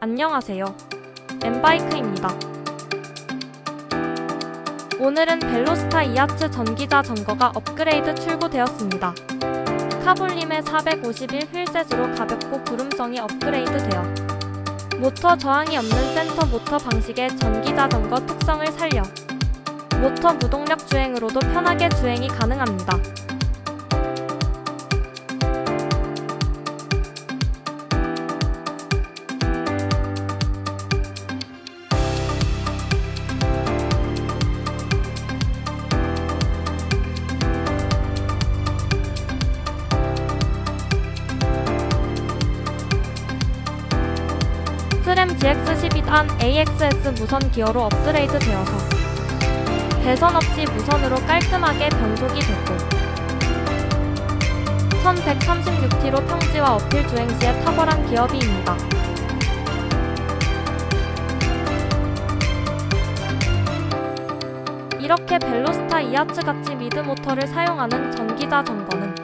안녕하세요. 엠바이크입니다. 오늘은 벨로스타 이하츠 전기자 전거가 업그레이드 출고되었습니다. 카볼림의 451 휠셋으로 가볍고 구름성이 업그레이드되어 모터 저항이 없는 센터 모터 방식의 전기 자전거 특성을 살려 모터 무동력 주행으로도 편하게 주행이 가능합니다. GX12단 AXS 무선 기어로 업그레이드 되어서 배선 없이 무선으로 깔끔하게 변속이 됐고 1136km 평지와 어필 주행 시에 탁월한 기어비입니다. 이렇게 벨로스타 이하츠 같이 미드 모터를 사용하는 전기 자 전거는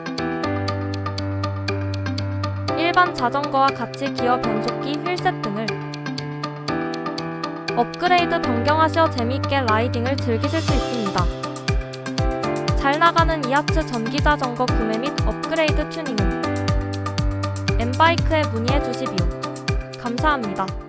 일반 자전거와 같이 기어 변속기, 휠셋 등을 업그레이드 변경하셔 재미있게 라이딩을 즐기실 수 있습니다. 잘 나가는 이하츠 전기 자전거 구매 및 업그레이드 튜닝은 엠바이크에 문의해 주시비요. 감사합니다.